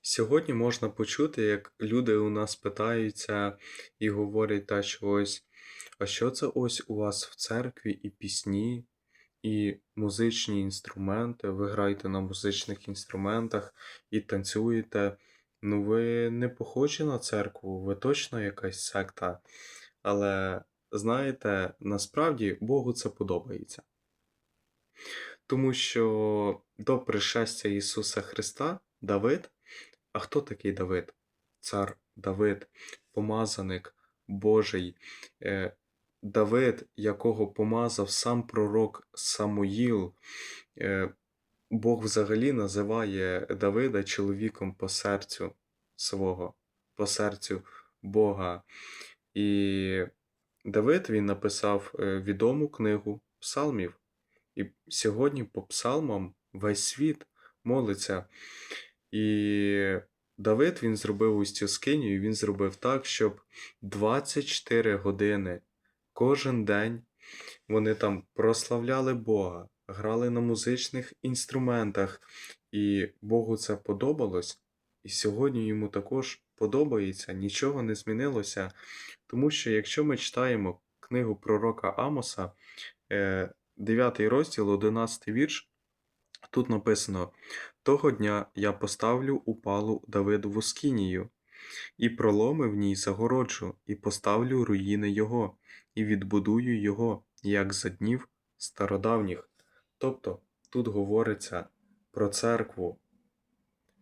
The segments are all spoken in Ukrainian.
Сьогодні можна почути, як люди у нас питаються і говорять та що ось, а що це ось у вас в церкві і пісні, і музичні інструменти, ви граєте на музичних інструментах і танцюєте. Ну, ви не похожі на церкву, ви точно якась секта. Але знаєте, насправді Богу це подобається. Тому що до пришестя Ісуса Христа Давид, а хто такий Давид? Цар Давид, помазаник Божий, е, Давид, якого помазав сам пророк Самуїл. Е, Бог взагалі називає Давида чоловіком по серцю свого, по серцю Бога. І Давид він написав е, відому книгу псалмів. І сьогодні по псалмам весь світ молиться. І Давид він зробив ось цю скинію, він зробив так, щоб 24 години кожен день вони там прославляли Бога, грали на музичних інструментах, і Богу це подобалось. І сьогодні йому також подобається, нічого не змінилося. Тому що якщо ми читаємо книгу пророка Амоса, 9 розділ, 11 вірш, тут написано: Того дня я поставлю упалу Давидову скинію, і проломи в ній загороджу, і поставлю руїни його, і відбудую його, як за днів стародавніх. Тобто тут говориться про церкву,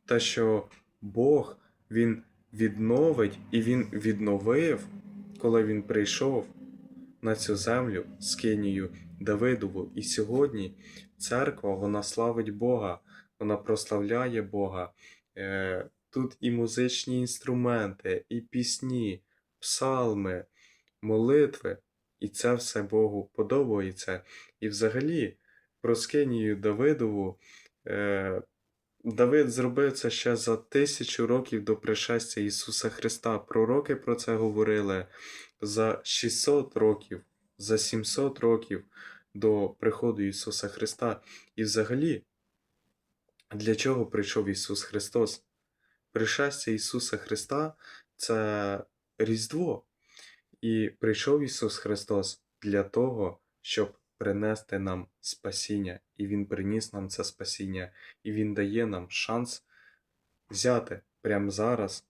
те, що Бог Він відновить і Він відновив, коли Він прийшов на цю землю з Кинію Давидову. І сьогодні церква вона славить Бога, вона прославляє Бога. Е, Тут і музичні інструменти, і пісні, псалми, молитви, і це все Богу подобається. І взагалі, про Скинію Давидову. Давид зробив це ще за тисячу років до пришестя Ісуса Христа. Пророки про це говорили за 600 років, за 700 років до приходу Ісуса Христа. І взагалі, для чого прийшов Ісус Христос? Пришестя Ісуса Христа це Різдво. І прийшов Ісус Христос для того, щоб принести нам спасіння. І Він приніс нам це спасіння, і Він дає нам шанс взяти прямо зараз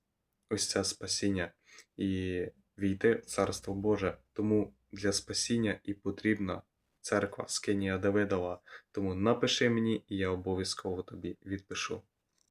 ось це спасіння і війти в Царство Боже. Тому для спасіння і потрібна церква Скинія Давидова. Тому напиши мені, і я обов'язково тобі відпишу.